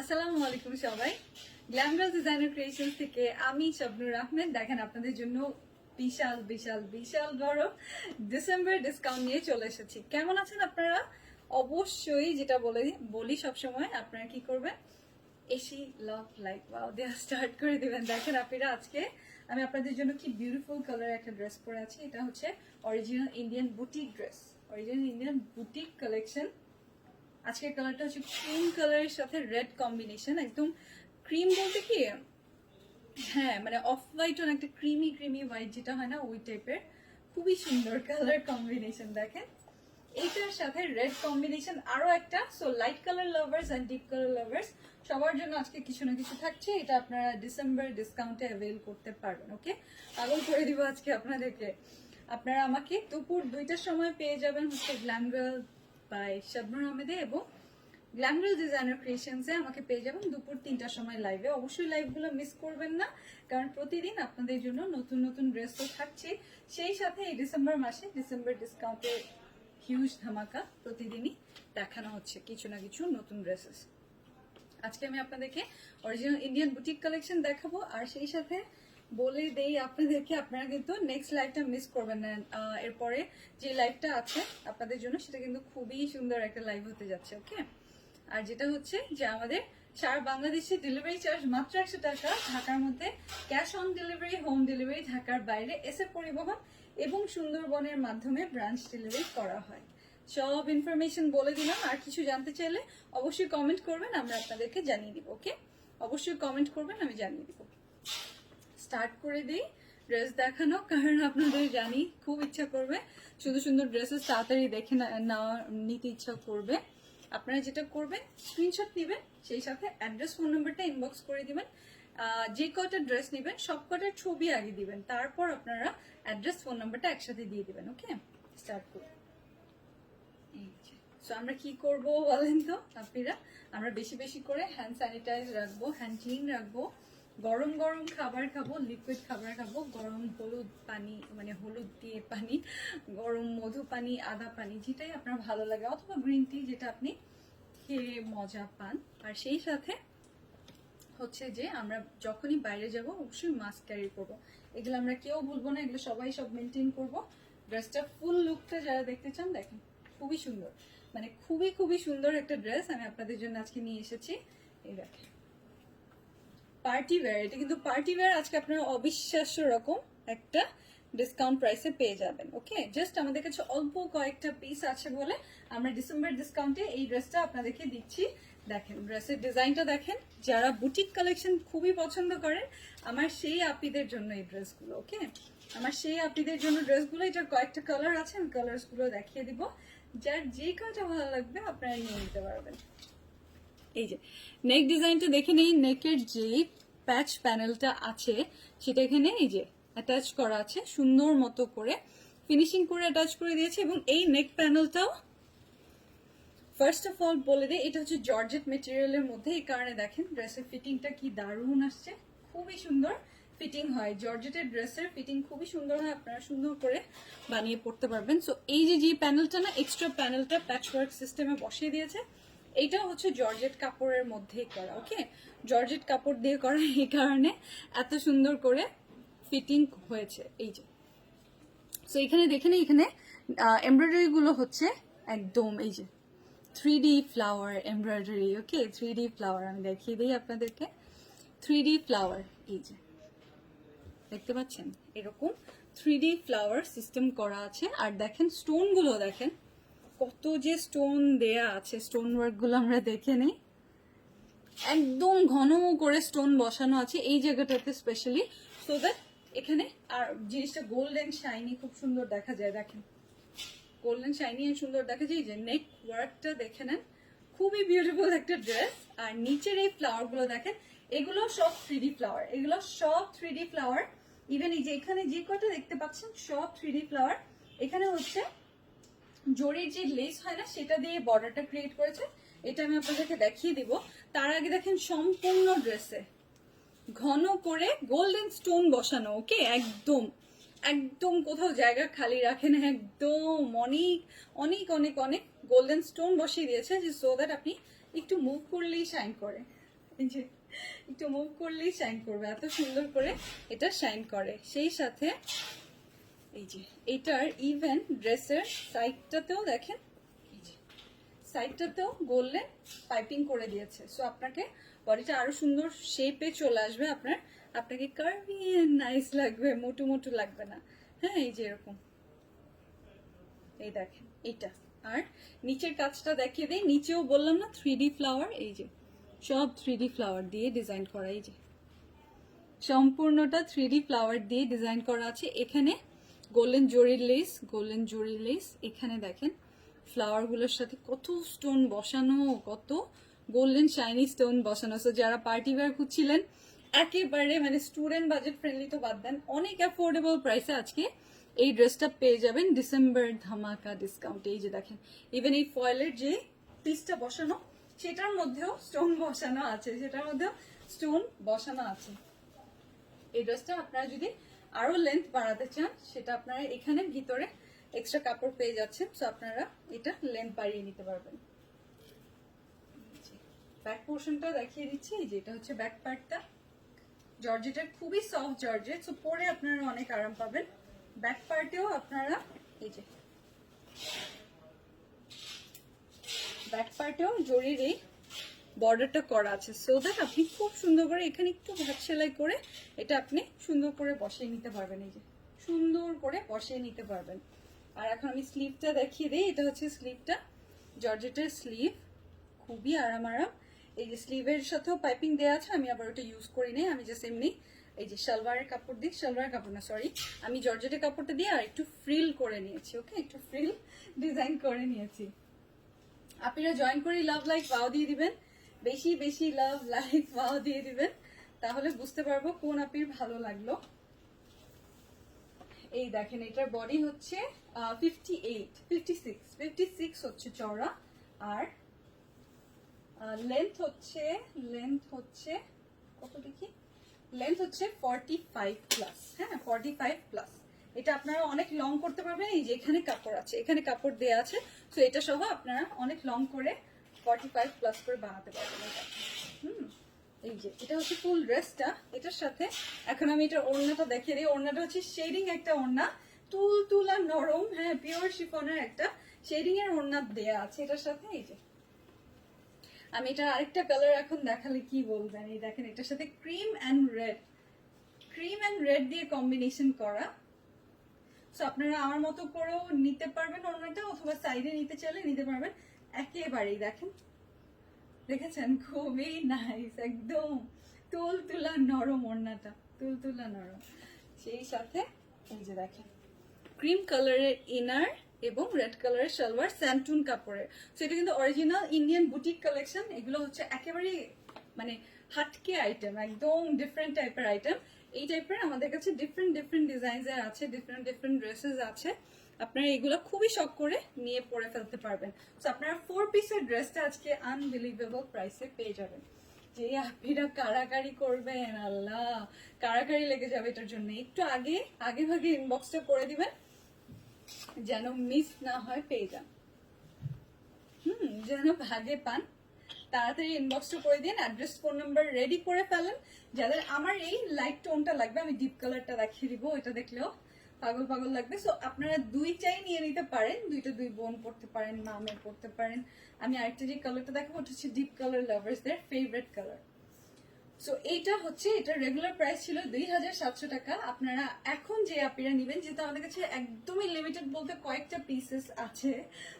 আসসালামু আলাইকুম সবাই। গ্ল্যামগার্ল ডিজাইনার ক্রিয়েশন থেকে আমি শাবনুর আহমেদ। দেখেন আপনাদের জন্য বিশাল বিশাল বিশাল বড় ডিসেম্বর ডিসকাউন্ট নিয়ে চলে এসেছি। কেমন আছেন আপনারা? অবশ্যই যেটা বলে, বলি সবসময়, আপনারা কি করবেন? এসি লাভ লাইক ওয়াও দেওয়া স্টার্ট করে দিবেন। দেখেন আপনারা আজকে আমি আপনাদের জন্য কি বিউটিফুল কালার একটা ড্রেস পরে আছি। এটা হচ্ছে original Indian boutique dress original Indian boutique collection আজকের কালারটা হচ্ছে ক্রিম কালারের সাথে রেড কম্বিনেশন একদম ক্রিম বলতে কি? হ্যাঁ মানে অফ হোয়াইট একটা ক্রিমি ক্রিমি হোয়াইট যেটা হয় না, ওই টাইপের খুবই সুন্দর কালার কম্বিনেশন দেখেন। এইটার সাথে রেড কম্বিনেশন আরও একটা। So light colour lovers and deep colour lovers সবার জন্য আজকে কিছু না কিছু থাকছে। এটা আপনারা ডিসেম্বর ডিসকাউন্টে অ্যাভেল করতে পারবেন ওকে পাগল করে দিব আজকে আপনাদেরকে। আপনারা আমাকে দুপুর দুইটার সময় পেয়ে যাবেন হচ্ছে গ্ল্যাম গার্ল বাই শাবনুর আহমেদে এবং গ্ল্যামরাল ডিজাইনার ক্রিয়েশনসে আমাকে পেয়ে যাবেন দুপুর তিনটার সময় লাইভে অবশ্যই লাইভগুলো মিস করবেন না, কারণ প্রতিদিন আপনাদের জন্য নতুন নতুন ড্রেস তো থাকছে সেই সাথে এই ডিসেম্বর মাসে ডিসেম্বর ডিসকাউন্টে হিউজ ধামাকা প্রতিদিনই দেখানো হচ্ছে কিছু না কিছু নতুন ড্রেসেস আজকে আমি আপনাদেরকে অরিজিনাল ইন্ডিয়ান বুটিক কালেকশন দেখাবো, আর সেই সাথে বলে দেই আপনাদেরকে, আপনারা কিন্তু নেক্সট লাইভটা মিস করবেন না। এরপরে যে লাইভটা আছে আপনাদের জন্য, সেটা কিন্তু খুবই সুন্দর একটা লাইভ হতে যাচ্ছে ওকে আর যেটা হচ্ছে যে আমাদের সারা বাংলাদেশে ডেলিভারি চার্জ মাত্র একশো টাকা, ঢাকার মধ্যে cash on delivery home delivery ঢাকার বাইরে এসে পরিবহন এবং সুন্দরবনের মাধ্যমে ব্রাঞ্চ ডেলিভারি করা হয়। সব ইনফরমেশন বলে দিলাম। আর কিছু জানতে চাইলে অবশ্যই কমেন্ট করবেন, আমরা আপনাদেরকে জানিয়ে দিব ওকে অবশ্যই কমেন্ট করবেন, আমি জানিয়ে দিব। স্টার্ট করে দিই ড্রেস দেখানো, কারণ আপনাদের জানি খুব ইচ্ছা করবে। সুন্দর সুন্দর ড্রেসেস তাড়াতাড়ি দেখে নেওয়া, নিতে ইচ্ছা করবে। আপনারা যেটা করবেন স্ক্রিনশট নেবেন, সেই সাথে অ্যাড্রেস ফোন নাম্বারটা ইনবক্স করে দিবেন। যে কটা ড্রেস নেবেন, সব কটার ছবি আগে দিবেন। তারপর আপনারা অ্যাড্রেস ফোন নাম্বারটা একসাথে দিয়ে দিবেন ওকে স্টার্ট করুন। সো আমরা কি করব বলেন তো আপনারা আমরা বেশি বেশি করে হ্যান্ড স্যানিটাইজ রাখব হ্যান্ড ক্লিন রাখব। গরম গরম খাবার খাব লিকুইড খাবার খাব। গরম হলুদ পানি মানে হলুদ দিয়ে পানি, গরম মধু পানি, আদা পানি, যেটাই আপনার ভালো লাগে, অথবা গ্রিন টি যেটা আপনি খেয়ে মজা পান। আর সেই সাথে হচ্ছে যে আমরা যখনই বাইরে যাব, অবশ্যই মাস্ক ক্যারি করব। এগুলো আমরা কেউ ভুলবো না, এগুলো সবাই সব মেনটেন করব। ড্রেসটা ফুল লুকটা যারা দেখতে চান, দেখেন, খুবই সুন্দর। মানে খুবই খুবই সুন্দর একটা ড্রেস আমি আপনাদের জন্য আজকে নিয়ে এসেছি। এই দেখেন। পার্টি ওয়্যার, এটা কিন্তু পার্টি ওয়্যার আজকে আপনারা অবিশ্বাস্য রকম একটা ডিসকাউন্ট প্রাইসে পেয়ে যাবেন ওকে জাস্ট আমাদের কাছে অল্প কয়েকটা পিস আছে বলে আমরা ডিসেম্বর ডিসকাউন্টে এই ড্রেসটা আপনাদেরকে দিচ্ছি। দেখেন ড্রেসের ডিজাইনটা দেখেন, যারা বুটিক কালেকশন খুবই পছন্দ করেন, আমার সেই আপিদের জন্য এই ড্রেসগুলো ওকে আমার সেই আপিদের জন্য ড্রেসগুলো এটার কয়েকটা কালার আছে, আমি কালার্সগুলো দেখিয়ে দিব। যার যে কালারটা ভালো লাগবে, আপনারা নিয়ে নিতে পারবেন। এই যে নেক ডিজাইনটা দেখে নেই নেকের যে প্যাচ প্যানেলটা আছে, সেটা এখানে এই যে অ্যাটাচ করা আছে, সুন্দর মতো করে ফিনিশিং করে অ্যাটাচ করে দিয়েছে এবং এই নেক প্যানেলটাও ফার্স্ট অফ অল বলে দিই, এটা হচ্ছে জর্জেট মেটেরিয়ালের মধ্যে, এই কারণে দেখেন ড্রেসের ফিটিংটা কি দারুণ আসছে, খুবই সুন্দর ফিটিং হয়। জর্জেটের ড্রেসের ফিটিং খুবই সুন্দর হয়, আপনারা সুন্দর করে বানিয়ে পড়তে পারবেন। সো এই যে যে প্যানেলটা না এক্সট্রা প্যানেলটা প্যাচ ওয়ার্ক সিস্টেমে বসিয়ে দিয়েছে এইটা হচ্ছে জর্জেট কাপড়ের মধ্যেই করা ওকে জর্জেট কাপড় দিয়ে করা এই কারণে এত সুন্দর করে ফিটিং হয়েছে, এই যে। সো এখানে দেখেন এখানে এমব্রয়ডারি গুলো হচ্ছে একদম, এই যে three D flower embroidery okay three D flower আমি দেখিয়ে দিই আপনাদেরকে। থ্রি ডি ফ্লাওয়ার এই যে। দেখতে পাচ্ছেন? এরকম থ্রি ডি ফ্লাওয়ার সিস্টেম করা আছে। আর দেখেন স্টোনগুলো দেখেন। কত যে স্টোন দেয়া আছে স্টোন ওয়ার্কগুলো আমরা দেখে নিই। একদম ঘন করে স্টোন বসানো আছে এই জায়গাটাতে স্পেশালি সো দ্যাট এখানে আর জিনিসটা গোল্ডেন শাইনি খুব সুন্দর দেখা যায়, দেখেন। গোল্ডেন শাইনি আর সুন্দর দেখা যায় যে নেক ওয়ার্কটা দেখে নেন। খুবই বিউটিফুল একটা ড্রেস আর নিচের এই ফ্লাওয়ারগুলো দেখেন, এগুলো সব থ্রি ফ্লাওয়ার এগুলো সব থ্রি ফ্লাওয়ার ইভেন এই যে এখানে যে কটা দেখতে পাচ্ছেন, সব থ্রি ফ্লাওয়ার এখানে হচ্ছে জরির যে লেস হয় না, সেটা দিয়ে বর্ডারটা ক্রিয়েট করেছে। এটা আমি আপনাদেরকে দেখিয়ে দিব। তার আগে দেখেন সম্পূর্ণ ড্রেসে ঘন করে গোল্ডেন স্টোন বসানো ওকে একদম একদম কোথাও জায়গা খালি রাখেন একদম অনেক অনেক অনেক অনেক গোল্ডেন স্টোন বসিয়ে দিয়েছে, যে সো দ্যাট আপনি একটু মুভ করলেই শাইন করে। যে, একটু মুভ করলেই শাইন করবে, এত সুন্দর করে এটা শাইন করে। সেই সাথে এই যে, এটার ইভেন ড্রেসের সাইডটাতেও দেখেন সাইডটাতেও গোল্ডেন পাইপিং করে দিয়েছে। সো আপনাকে বডিটা আরও সুন্দর শেপে চলে আসবে আপনার। আপনাকে কার্ভি নাইস লাগবে, মোটু মোটু লাগবে না। হ্যাঁ এই যে এরকম। এই দেখেন এইটা আর নিচের কাজটা দেখিয়ে দেই, নিচেও বললাম না থ্রি ফ্লাওয়ার এই যে, সব থ্রি ফ্লাওয়ার দিয়ে ডিজাইন করা, এই যে। সম্পূর্ণটা থ্রি ফ্লাওয়ার দিয়ে ডিজাইন করা আছে। এখানে গোল্ডেন জরি লেস গোল্ডেন জরি লেস এখানে দেখেন ফ্লাওয়ারগুলোর সাথে কত স্টোন বসানো, কত গোল্ডেন শাইনি স্টোন বসানো। সো যারা পার্টি ওয়্যার খুঁজছিলেন, একেবারে মানে স্টুডেন্ট বাজেট ফ্রেন্ডলি তো বাদ দেন, অনেক অ্যাফোর্ডেবল প্রাইসে আজকে এই ড্রেসটা পেয়ে যাবেন ডিসেম্বর ধামাকা ডিসকাউন্ট এই যে দেখেন ইভেন এই ফয়েলের যে পিসটা বসানো, সেটার মধ্যেও স্টোন বসানো আছে, সেটার মধ্যেও স্টোন বসানো আছে। এই ড্রেসটা আপনারা যদি আরও লেন্থ বাড়াতে চান, সেটা আপনারা এখানে ভিতরে এক্সট্রা কাপড় পেয়ে যাচ্ছেন সো আপনারা এটা লেন্থ বাড়িয়ে নিতে পারবেন। ব্যাক পোর্শনটা দেখিয়ে দিচ্ছি যে এটা হচ্ছে ব্যাক পার্টটা জর্জেটের খুবই সফট জর্জেট সো পরে আপনারা অনেক আরাম পাবেন। ব্যাক পার্টেও আপনারা, এই যে। ব্যাক পার্টেও জরির এই বর্ডারটা করা আছে। সো দ্যাট আপনি খুব সুন্দর করে এখানে একটু ভাত সেলাই করে এটা আপনি সুন্দর করে বসিয়ে নিতে পারবেন। এই যে সুন্দর করে বসিয়ে নিতে পারবেন। আর এখন আমি স্লিভটা দেখিয়ে দিই। এটা হচ্ছে স্লিভটা জর্জেটের স্লিভ খুবই আরাম আরাম। এই যে স্লিভের সাথেও পাইপিং দেওয়া আছে। আমি আবার ওটা ইউজ করি নাই। আমি জাস্ট এমনি এই যে সালোয়ারের কাপড় দিই। সালোয়ারের কাপড় না সরি আমি জর্জেটের কাপড়টা দিয়ে আর একটু ফ্রিল করে নিয়েছি ওকে একটু ফ্রিল ডিজাইন করে নিয়েছি। আপনারা জয়েন করে লাভ লাইক ওয়াও দিয়ে দিবেন। বেশি বেশি লাভ লাইক ওয়াও দিয়ে দিবেন। তাহলে বুঝতে পারব কোন আপির ভালো লাগল। এই দেখেন, এটার বডি হচ্ছে fifty eight fifty six fifty six হচ্ছে চওড়া। আর লেন্থ হচ্ছে লেন্থ হচ্ছে, কত দেখি? লেন্থ হচ্ছে ফর্টি ফাইভ প্লাস হ্যাঁ ফর্টি ফাইভ প্লাস এটা আপনারা অনেক লং করতে পারবেন। এই যে এখানে কাপড় আছে, এখানে কাপড় দেওয়া আছে। তো এটা সহ আপনারা অনেক লং করে প্লাস করে বানাতে পারবেন এই যে, এটা হচ্ছে ফুল ড্রেসটা এটার সাথে, এখন আমি এটার ওড়নাটা দেখিয়ে দিই। ওড়নাটা হচ্ছে শেডিং একটা ওড়না। তুল, তুলা নরম হ্যাঁ পিওর শিফনের একটা শেডিং এর ওড়না দেয়া আছে এটার সাথে, এই যে। আমি এটা আরেকটা কালার এখন দেখালে কি বলবেন এই দেখেন, এটার সাথে cream and red cream and red দিয়ে কম্বিনেশন করা। সো আপনারা আমার মতো করেও নিতে পারবেন ওড়নাটা, অথবা সাইডে নিতে চাইলে নিতে পারবেন। একেবারেই দেখেন। দেখেছেন? খুবই নাইস একদম তুল তুলা নরম ওড়নাটা তুল তুলা নরম। সেই সাথে এই যে দেখেন ক্রিম কালারের ইনার এবং রেড কালারের সালোয়ার স্যান্টুন কাপড়ের। সো এটা কিন্তু অরিজিনাল ইন্ডিয়ান বুটিক কালেকশন এগুলো হচ্ছে একেবারে মানে হাটকে আইটেম একদম ডিফারেন্ট টাইপের আইটেম এই টাইপের আমাদের কাছে ডিফারেন্ট ডিফারেন্ট ডিজাইনস আছে ডিফারেন্ট ডিফারেন্ট ড্রেসেস আছে। আপনারা এগুলো খুবই শখ করে নিয়ে পরে ফেলতে পারবেন। তো আপনারা ফোর পিসের ড্রেসটা আজকে আনবিলিভেবল প্রাইসে পেয়ে যাবেন। যে আপনিরা কারাকারি করবেন, আল্লাহ! কারাকারি লেগে যাবে এটার জন্য। একটু আগে আগে ভাগে ইনবক্সটা করে দিবেন, যেন মিস না হয়, পেয়ে যান। হুম, যেন ভাগে পান। তাড়াতাড়ি ইনবক্সটা করে দিন অ্যাড্রেস ফোন নাম্বার রেডি করে ফেলেন। যাদের, আমার এই লাইট টোনটা লাগবে, আমি ডিপ কালারটা দেখিয়ে দিব এটা দেখলেও পাগল পাগল লাগবে। সো আপনারা দুইটাই নিয়ে নিতে পারেন। দুইটা দুই বোন পড়তে পারেন মামের পড়তে পারেন। আমি আরেকটা যে কালারটা দেখাবো, ওটা হচ্ছে ডিপ কালার লাভার্সদের ফেভারিট কালার সো এইটা হচ্ছে, এটা রেগুলার প্রাইস ছিল দুই হাজার সাতশো টাকা। আপনারা এখন যে আপিরা নেবেন, যেহেতু আমাদের কাছে একদমই লিমিটেড বলতে কয়েকটা পিসেস আছে।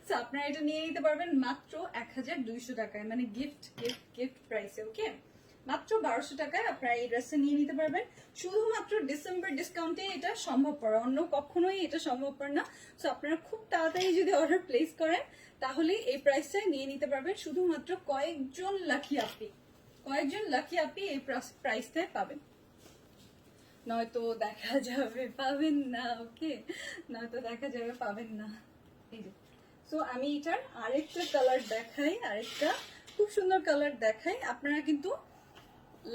সো আপনারা এটা নিয়ে নিতে পারবেন মাত্র এক হাজার দুইশো টাকায়। মানে গিফট গিফট গিফট প্রাইসে ওকে মাত্র বারোশো টাকায় আপনারা এই ড্রেসটা নিয়ে নিতে পারবেন। শুধুমাত্র ডিসেম্বর ডিসকাউন্টে এটা সম্ভবপর অন্য কখনোই এটা সম্ভবপর না। সো আপনারা খুব তাড়াতাড়ি যদি অর্ডার প্লেস করেন, তাহলে এই প্রাইসটা নিয়ে নিতে পারবেন। শুধুমাত্র কয়েকজন লাকি আপি কয়েকজন লাকি আপি এই প্রাইসটায় পাবেন। নয়তো দেখা যাবে, পাবেন না ওকে নয়তো দেখা যাবে, পাবেন না। সো আমি এটার আরেকটা কালার দেখাই, আরেকটা খুব সুন্দর কালার দেখাই। আপনারা কিন্তু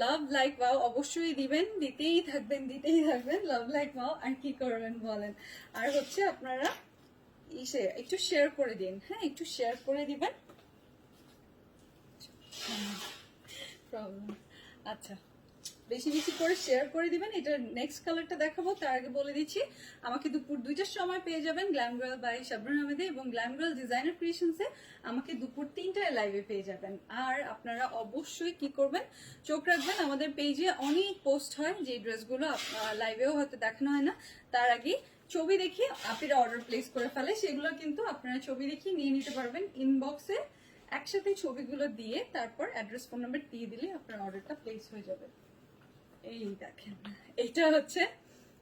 লাভ লাইক মাও অবশ্যই দিবেন, দিতেই থাকবেন দিতেই থাকবেন। লাভ লাইক মাও আর কি করবেন বলেন। আর হচ্ছে আপনারা ইসে, একটু শেয়ার করে দিন হ্যাঁ? একটু শেয়ার করে দিবেন। প্রবলেম আচ্ছা। বেশি বেশি করে শেয়ার করে দিবেন। এটা নেক্সট কালারটা দেখাবো, তার আগে বলে দিচ্ছি, আমাকে দুপুর দুইটার সময় পেয়ে যাবেন গ্ল্যাম গার্ল বাই শাবরুন আহমেদে এবং গ্ল্যাম গার্ল ডিজাইনার ক্রিয়েশনসে আমাকে দুপুর তিনটায় লাইভে পেয়ে যাবেন। আর আপনারা অবশ্যই কি করবেন, চোখ রাখবেন, আমাদের পেজে অনেক পোস্ট হয় যে ড্রেসগুলো লাইভেও হয়তো দেখানো হয় না। তার আগে ছবি দেখে আপনারা অর্ডার প্লেস করে ফেলে, সেগুলো কিন্তু আপনারা ছবি দেখে নিয়ে নিতে পারবেন ইনবক্সে একসাথে ছবিগুলো দিয়ে তারপর অ্যাড্রেস ফোন নাম্বার দিয়ে দিলে আপনার অর্ডারটা প্লেস হয়ে যাবে। এই দেখেন, এটা হচ্ছে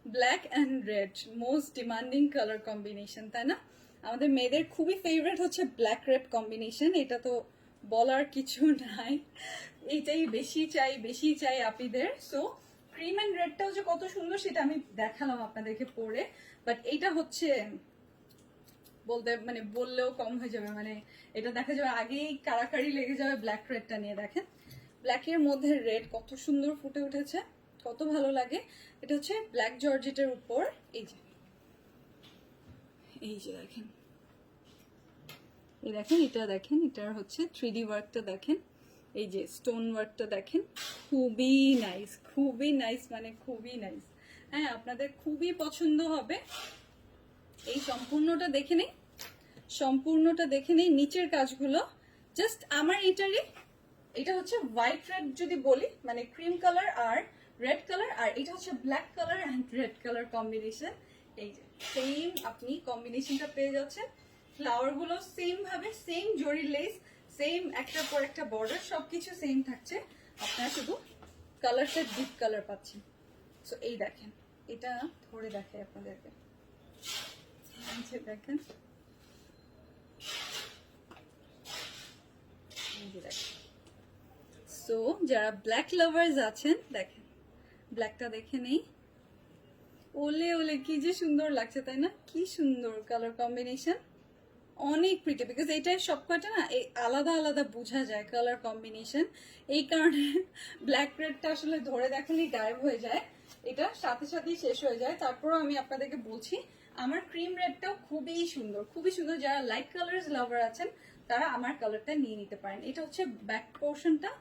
black and red most demanding colour combination তাই না? আমাদের মেয়েদের খুবই ফেভারিট হচ্ছে ব্ল্যাক রেড কম্বিনেশন এটা তো বলার কিছু নাই। এইটাই বেশি চাই বেশি চাই আপিদের। সো ক্রিম অ্যান্ড রেডটাও যে কত সুন্দর সেটা আমি দেখালাম আপনাদেরকে পরে। বাট এইটা হচ্ছে বলতে মানে বললেও কম হয়ে যাবে। মানে এটা দেখা যাবে আগেই কারাকারি লেগে যাবে ব্ল্যাক রেডটা নিয়ে, দেখেন। ব্ল্যাকের মধ্যে রেড কত সুন্দর ফুটে উঠেছে, কত ভালো লাগে। এটা হচ্ছে ব্ল্যাক জর্জেটের উপর, এই যে। এই যে দেখেন। এই দেখেন, এটা দেখেন এটার হচ্ছে থ্রি ওয়ার্কটা দেখেন। এই যে স্টোন ওয়ার্কটা দেখেন, খুবই নাইস খুবই নাইস মানে খুবই নাইস হ্যাঁ আপনাদের খুবই পছন্দ হবে। এই সম্পূর্ণটা দেখে নেই সম্পূর্ণটা দেখে নেই নিচের কাজগুলো। জাস্ট আমার এটারই এটা হচ্ছে হোয়াইট রেড যদি বলি মানে ক্রিম কালার আর রেড কালার আর এটা হচ্ছে black colour and red colour combination এই যে সেম আপনি কম্বিনেশনটা পেয়ে যাচ্ছেন। ফ্লাওয়ারগুলো সেম ভাবে সেম জরি লেস সেম একটার পর একটা বর্ডার সবকিছু সেম থাকছে। আপনারা শুধু কালারটা ডিপ কালার পাচ্ছেন। সো এই দেখেন, এটা ধরে দেখে আপনাদেরকে। দেখেন। দেখেন। সো যারা ব্ল্যাক লাভার্স আছেন, দেখেন ব্ল্যাকটা দেখে নেই। ওলে ওলে, কি যে সুন্দর লাগছে, তাই না? কি সুন্দর কালার কম্বিনেশন অনেক প্রিটি বিকজ এইটাই সবকটা না, এই আলাদা আলাদা বোঝা যায় কালার কম্বিনেশন এই কারণে ব্ল্যাক রেডটা আসলে ধরে দেখালেই গায়েব হয়ে যায়। এটা সাথে সাথেই শেষ হয়ে যায়। তারপরও আমি আপনাদেরকে বলছি, আমার ক্রিম রেডটাও খুবই সুন্দর খুবই সুন্দর। যারা লাইট কালার লাভার আছেন, তারা আমার কালারটা নিয়ে নিতে পারেন। এটা হচ্ছে ব্যাক পোর্শনটা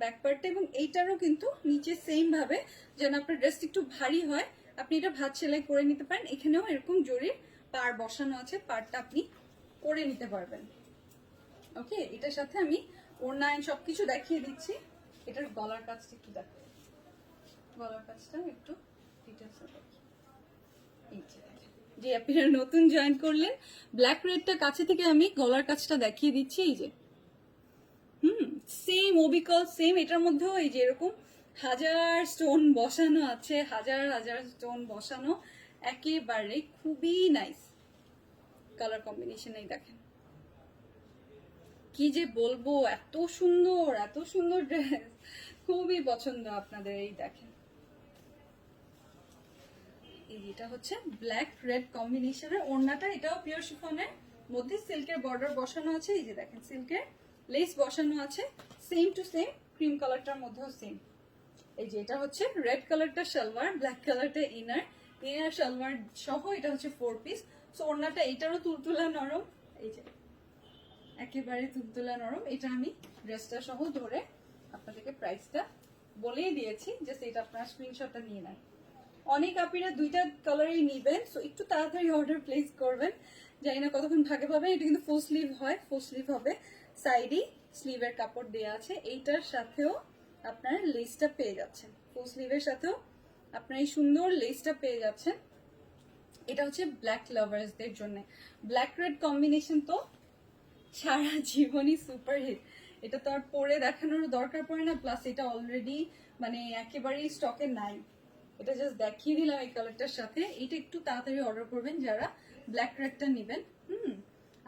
ব্যাক পার্টটা এবং এইটারও কিন্তু নিচে সেম ভাবে যেন আপনার ড্রেসটা একটু ভারী হয়, আপনি এটা ভাত সেলাই করে নিতে পারেন। এখানেও এরকম জরির পার বসানো আছে পারটা আপনি করে নিতে পারবেন। ওকে, এটার সাথে আমি ওরনায়ন সবকিছু দেখিয়ে দিচ্ছি। এটার গলার কাজটা একটু দেখো। গলার কাজটা একটু যে। যে। আপনারা নতুন জয়েন করলেন। ব্ল্যাক রেডটা কাছে থেকে আমি গলার কাজটা দেখিয়ে দিচ্ছি। এই যে হুম সেম ওবিকল সেম এটার মধ্যেও এই যে এরকম হাজার স্টোন বসানো আছে, হাজার হাজার স্টোন বসানো, একেবারে খুবই নাইস কালার কম্বিনেশন এই দেখেন। কি যে বলব, এত সুন্দর এত সুন্দর ড্রেস খুবই পছন্দ আপনাদের এই দেখেন। এই যেটা হচ্ছে ব্ল্যাক রেড কম্বিনেশনের ওড়নাটা, এটাও পিওর শিফনের মধ্যে সিল্কের বর্ডার বসানো আছে, এই যে দেখেন সিল্কের লেস বসানো আছে সেম টু সেম ক্রিম কালারটার মধ্যেও সেম এই যে এটা হচ্ছে রেড কালারটা সালোয়ার ব্ল্যাক কালারটা ইনার ইনার সালোয়ার সহ এটা হচ্ছে ফোর পিস সো ওড়নাটা এটারও তুলতুলা নরম, এই যে একেবারে তুলতুলা নরম, এটা আমি ড্রেসটা সহ ধরে আপনাদেরকে প্রাইসটা বলেই দিয়েছি জাস্ট এটা আপনার স্ক্রিনশটটা নিয়ে নেন। অনেক আপিরা দুইটা কালারই নিবেন সো একটু তাড়াতাড়ি অর্ডার প্লেস করবেন। জানি না কতক্ষণ ভাগে পাবেন, এটা কিন্তু ফুল স্লিভ হয় ফুল স্লিভ হবে। সাইডে স্লিভের কাপড় দেওয়া আছে, এইটার সাথেও আপনারা লেসটা পেয়ে যাচ্ছেন। ফুল স্লিভের সাথেও আপনার এই সুন্দর লেসটা পেয়ে যাচ্ছেন। এটা হচ্ছে ব্ল্যাক লাভার্সদের জন্য। ব্ল্যাক রেড কম্বিনেশন তো সারা জীবনই সুপার হিট এটা তো আর পরে দেখানোর দরকার পড়ে না প্লাস এটা অলরেডি মানে একেবারেই স্টকে নাই। এটা জাস্ট দেখিয়ে দিলাম এই কালারটার সাথে। এটা একটু তাড়াতাড়ি অর্ডার করবেন যারা ব্ল্যাক রেডটা নেবেন। হুম।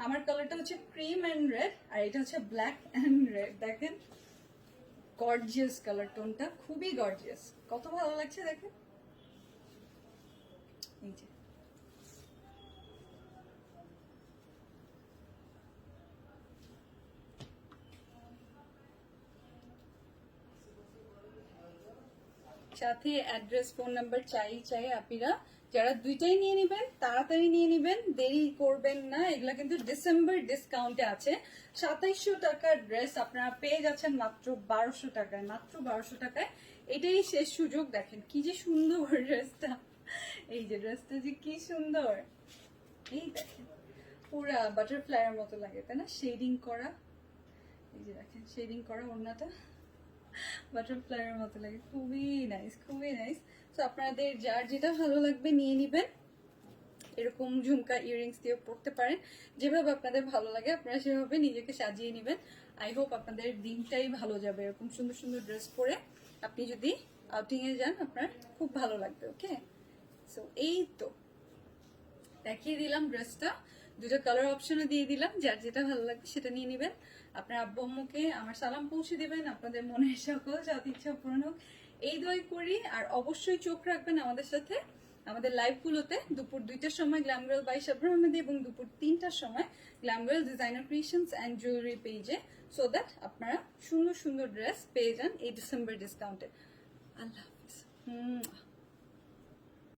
আমার কালারটা হচ্ছে ক্রিম অ্যান্ড রেড আর এটা হচ্ছে ব্ল্যাক অ্যান্ড রেড দেখেন গর্জিয়াস কালার টোনটা খুবই গর্জিয়াস কত ভালো লাগছে দেখেন। সাথে অ্যাড্রেস ফোন নাম্বার চাই চাই, আপিরা। যারা দুইটাই নিয়ে নেবেন, তাড়াতাড়ি নিয়ে নেবেন, দেরি করবেন না। এগুলা কিন্তু ডিসেম্বর ডিসকাউন্টে আছে। সাতাইশশো টাকার ড্রেস আপনারা পেয়ে যাচ্ছেন মাত্র বারোশো টাকায়, মাত্র বারোশো টাকায়। এটাই শেষ সুযোগ। দেখেন কি যে সুন্দর ড্রেসটা এই যে ড্রেসটা যে কি সুন্দর। এই দেখেন, পুরা বাটারফ্লাইয়ের মতো লাগে, তাই না? শেডিং করা। এই যে দেখেন শেডিং করা ওড়নাটা। বাটারফ্লাইয়ের মতো লাগে। খুবই নাইস খুবই নাইস তো আপনাদের যার যেটা ভালো লাগবে নিয়ে নেবেন। এরকম ঝুমকা ইয়ারিংস দিয়ে পড়তে পারেন। যেভাবে আপনাদের ভালো লাগে, আপনারা সেভাবে নিজেকে সাজিয়ে নেবেন। আই হোপ আপনাদের দিনটাই ভালো যাবে এরকম সুন্দর সুন্দর ড্রেস পরে। আপনি যদি আউটিংয়ে যান, আপনার খুব ভালো লাগবে ওকে সো এই তো। দেখিয়ে দিলাম ড্রেসটা দুটো কালার অপশনও দিয়ে দিলাম। যার যেটা ভালো লাগবে সেটা নিয়ে নেবেন। আপনার আব্বু আম্মুকে আমার সালাম পৌঁছে দিবেন। আপনাদের মনের সকল জাতি ইচ্ছা পূরণ হোক। এই দই করি, আর অবশ্যই চোখ রাখবেন আমাদের সাথে। আমাদের লাইভগুলোতে দুপুর দুইটার সময় গ্ল্যামগার্ল বাই আহমেদ এবং দুপুর তিনটার সময় glam girl designer creations and jewellery পেজে সো দ্যাট আপনারা সুন্দর সুন্দর ড্রেস পেয়ে যান এই ডিসেম্বর ডিসকাউন্টে আল্লাহ হাফিজ। হুম।